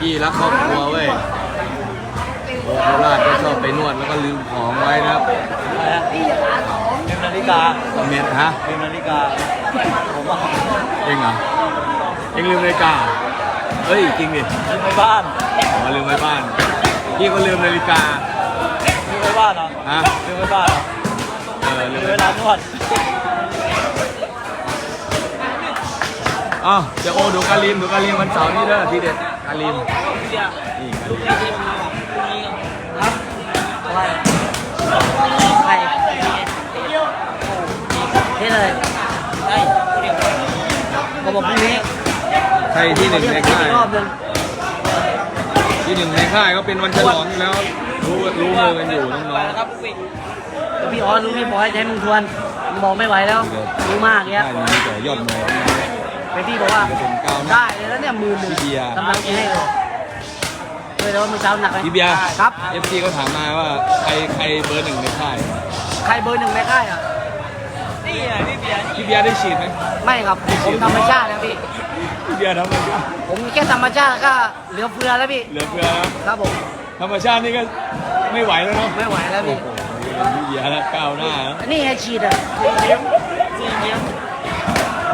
พี่รักครอบครัวเว้ยโอ้โคราชก็ชอบไปนวดแล้วก็ลืมของไว้นะครับลืมนาฬิกาคอมเมนต์ฮะลืมนาฬิกา ผมว่าเองเหรอเองลืมนาฬิกาเฮ้ยจริงดิลืมไปบ้านอ๋อลืมไว้บ้าน พี่ก็ลืมนาฬิกาลืมไปบ้านเหรอฮะลืมไปบ้านเหรอเออลืลืมมไว้เวลานวดอ๋อเดี๋ยวโอดูกาลิมดูกาลิมวันเสาร์นี้เด้อทีเด็ด กาลิมนี่กาลิมอะไรใครเท่เลยได้ผมบอกพรุ่งนี้ใครที่หนึ่งในค่ายรอบนึงที่หนึ่งในค่ายก็เป็นวันฉลองอยู่แล้ว รู้รู้มือกันอยู่น้องแต่พี่ออสรู้พี่บอให้ใช้มึงทวนมึงบอกไม่ไหวแล้ว รู้มากเงี้ยค่ยนี้แต่ยอดมวย เป็นพี่บอกว่าเป็นก้าวหน้าได้เลยแล้วเนี่ยหมือหนึ่งพี่เบียร์ กำลังจะให้เลยเลยแล้วามึงเช้าหนักไหมพี่เบียร์ครับ เอฟซีก็ถามมาว่าใครใครเบอร์หนึ่งในค่ายใครเบอร์หนึ่งในค่ายอะ นี่ไงพี่เบียร์พี่เบียร์ได้ฉีดไหมไม่ครับผมธรรมชาตินะพี่ พี่เบียร์ทำอะไรผมแค่ธรรมชาติก็เหลือเฟือแล้วพี่ เหลือเฟือนะครับผม ธรรมชาตินี่ก็ไม่ไหวแล้วเนาะไม่ไหวแล้วโอ้พี่โหพี่เบียร์แล้วก้าวหน้าแล้วนี่ไงฉีดอะ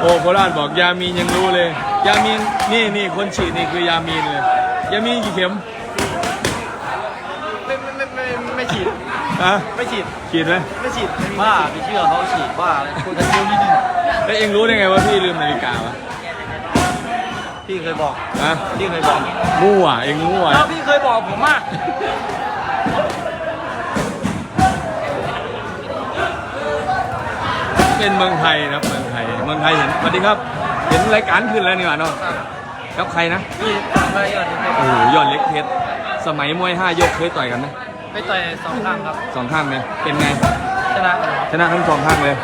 โอ้โคราชบอกยามีนยังรู้เลย ยามีนนี่นี่คนฉีดนี่คือยามีนเลย ยามีนกี่เข็มไม่ไม่ไม่ไม่ฉีดฮะไม่ฉีดฉีดไหมไม่ฉีดบ้าไม่เชื่อเขาฉีดบ้าอะไรคุณจะเชื่อนิดนึงแล้วเองรู้ได้ไงว่าพี่ลืมนาฬิกาวะพี่เคยบอกฮะพี่เคยบอกมั่วเองมั่วแล้วพี่เคยบอกผมมากเป็นเมืองไทยนะครับเมืองไทย เมืองไทยเห็นสวัสดีครับ เห็นรายการขึ้นแล้วนี่หว่าเนาะกับใครนะพี่ไปยอดโอ้โหยอดเล็กเพชรสมัยมวยห้ายกเคยต่อยกันไหมไปต่อยสองครั้งครับสองข้างเลยเป็นไงชนะชนะทั้งสองข้างเลย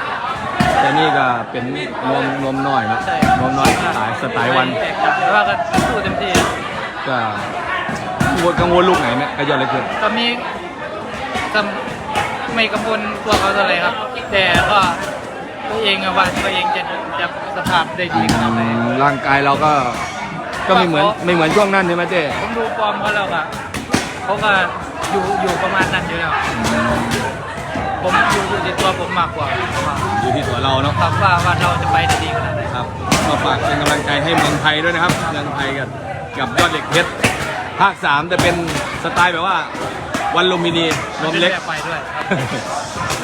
แต่นี่ก็เป็นนวมนวมน้อยเนอะใช่นวมน้อยสไตล์สไตล์วัน แตกต่างแต่ว่าก็สู้เต็มที่ก็กังวลกังวลลูกไหนเนี่ยกระยอดเล็กเพชรก็มีก็ไม่กังวลตัวเขาเท่าไหร่ครับ แต่ก็ ตัวเองอะว่าตัวเองจะจะสภาพได้ดีขนาดไหนร่างกายเราก็ก็ไม่เหมือนไม่เหมือนช่วงนั้นใช่ไหมเจ้ผมดูฟอร์มเขาแล้วอะเขาก็อยู่อยู่ประมาณนั้นอยู่แล้วผมอยู่อยู่ที่ตัวผมมากกว่าอยู่ที่ตัวเราเนาะครับว่าว่าเราจะไปได้ดีขนาดไหนครับก็ฝากเป็นกำลังใจให้เมืองไทยด้วยนะครับเมืองไทยกับกับยอดเหล็กเพชรภาคสามแต่เป็นสไตล์แบบว่าวันลุมพินีนมเล็กจะไปด้วยครับ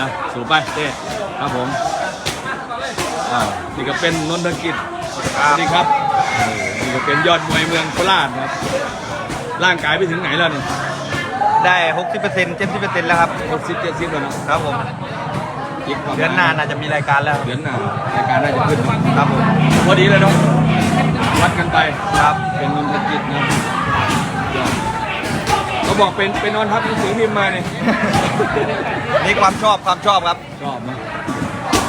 นะสูบไปเต้ครับผม อ่านี่ก็เป็นนนทกิจสวัสดีครับเออนี่ก็เป็นยอดมวยเมืองโคราชนะครับ ร่างกายไปถึงไหนแล้วเนี่ยได้หกสิบเปอร์เซ็นต์เจ็ดสิบเปอร์เซ็นต์แล้วครับ หกสิบเจ็ดสิบแล้วเนอะครับผม อีกประมณเดือนหน้าน่าจะมีรายการแล้ว เดือนหน้ารายการน่าจะขึ้นเนอะครับผม พอดีเลยเนาะวัดกันไปครับ เป็นนนทกิจนะยอดเขาบอกเป็นเป็นนอนทับหนังสือพิมพ์มาเนี่ย นี่ความชอบความชอบครับ ชอบนะ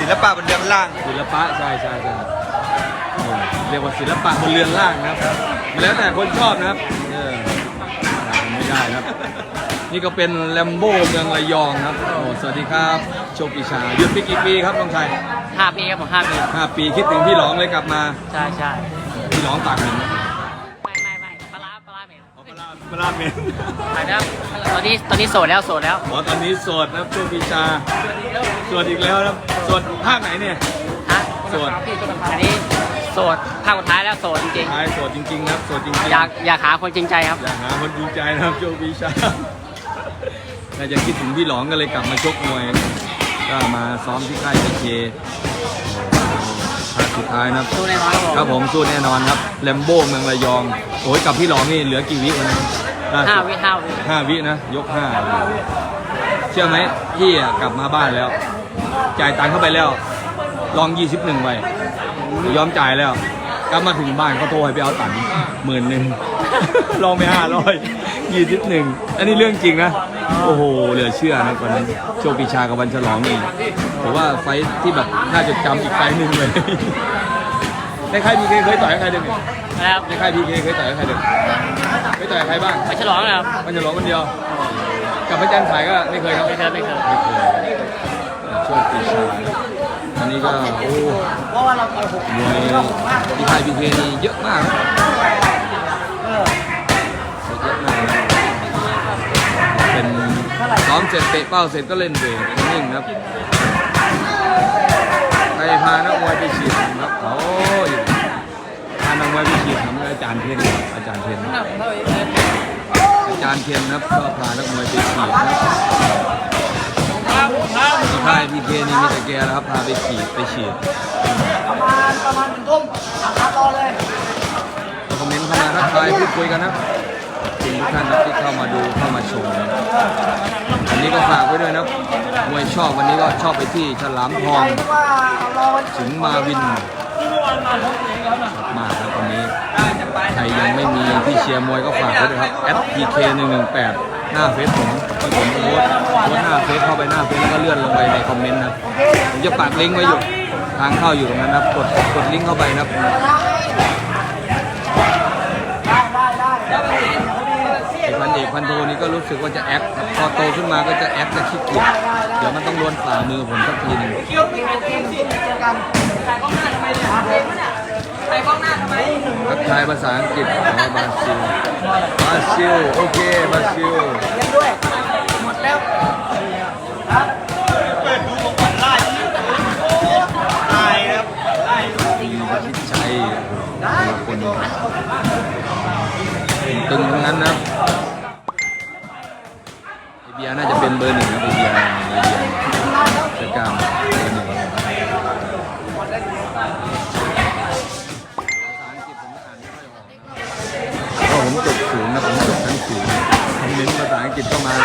ศิลปะบนเรือนล่าง ศิลปะใช่ใช่ใช่เออเรียกว่าศิลปะบนเรือนล่างนะครับแล้วแต่คนชอบนะครับเออหาไม่ได้นะครับ นี่ก็เป็นแลมโบ้เมืองระยองครับโอ้สวัสดีครับโชคปีชาหยุดไปกี่ปีครับน้องชายห้าปีครับผมห้าปีห้าปีคิดถึงพี่หลองเลยกลับมาใช่ใช่พี่หลองปากเหม็นไหมไม่ไม่ไม่ปลาร้าปลาร้าเหม็นอ๋อปลาร้าปลาร้าเหม็นไปแล้วตอนนี้ตอนนี้โสดแล้วโสดแล้วอ๋อตอนนี้โสดนะครับโชคปีชาโสดอีกแล้วนะครับ โสดภาคไหนเนี่ย ฮะโสดอันนี้โสดภาคสุดท้ายแล้วโสดจริงท้ายโสดจริงๆนะครับโสดจริงๆๆอยากอยากหาคนจริงใจครับอยากหาคนจริงใจนะครับโชคปีชา น่าจะคิดถึงพี่หลองก็เลยกลับมาชกมวย ก็มาซ้อมที่ค่ายเคภาคสุดท้ายนะครับสู้แน่นอนครับผมครับผมสู้แน่นอนครับแลมโบ้เมืองระยอง โอ้ยกับพี่หลองนี่เหลือกี่วิวันนั้นล่สุดห้าวิห้าวิห้าวินะ ยกห้าเชื่อไหมพี่อะกลับมาบ้านแล้ว จ่ายตังค์เข้าไปแล้ว ลองยี่สิบหนึ่งไปยอมจ่ายแล้ว กลับมาถึงบ้านเขาโทรให้ไปเอาตังค์หมื่นหนึ่ง ลองไปห้าร้อยยี่สิบหนึ่งอันนี้เรื่องจริงนะ โอ้โห เหลือเชื่อนะวันนั้นโชคปีชากับวันฉลองนี่ถือว่าไฟท์ที่แบบน่าจดจำอีกไฟท์หนึ่งเลย ในค่ายพีเคเคยต่อยกับใครเดิมเนี่ยนะครับในค่ายพีเคเคยต่อยกับใครเดิมเคยต่อยกับใครบ้าง ไปฉลองนะครับมันจะร้องคนเดียว กับพระจันทร์สายก็ไม่เคยครับ ไม่เคยไม่เคย ไม่เคย ช่วยปีชาอันนี้ก็โอ้เวยปีไทยพีเคนี่เยอะมากเยอะมากเป็นซ้อมเสร็จเตะเป้าเสร็จก็เล่นเวทนิ่งครับใครพานักมวยไปฉีดครับโอ้ยพานักมวยไปฉีรับอาจารย์เพียนอาจารย์เพียนอาจารย์เพียนครับก็พานักมวยไปฉีด นะครับครับครับที่ค่ายพีเคนี่มีแต่แกนะครับพาไปฉีดไปฉีดประมาณประมาณหนึ่งทุ่มครับรอเลยคอมเมนต์เข้ามาทักทายพูดคุยกันนะคุณทุกท่านนะที่เข้ามาดูเข้ามาชมวันนี้ก็ฝากไว้ด้วยนะมวยชอบวันนี้ก็ชอบไปที่ฉลามทองใครที่เอารอวันสิงมาวินมากครับวันนี้ใครยังไม่มีที่เชียร์มวยก็ฝากไว้ด้วยครับ SPK 118 หน้าเฟซผมที่ผมโพสต์โพสต์หน้าเฟซเข้าไปหน้าเฟซแล้วก็เลื่อนลงไปในคอมเมนต์นะผมจะปักลิงก์ไว้อยู่ทางเข้าอยู่ตรงนั้นนะครับกดกดลิงก์เข้าไปนะครับได้ได้ได้ไอ้พันเอกพันโทนี่ก็รู้สึกว่าจะแอคครับพอโตขึ้นมาก็จะแอคจะขี้เกียจเดี๋ยวมันต้องโดนฝ่ามือผมสักทีหนึ่งเกี่ยวกับเกมเจอกันทักทายภาษาอังกฤษอ๋อบราซิลบราซิลโอเคบราซิลเล่นด้วย หมดแล้วครับมีพิชัยแต่ละคนตึงทั้งนั้นนะ จิบเข้ามา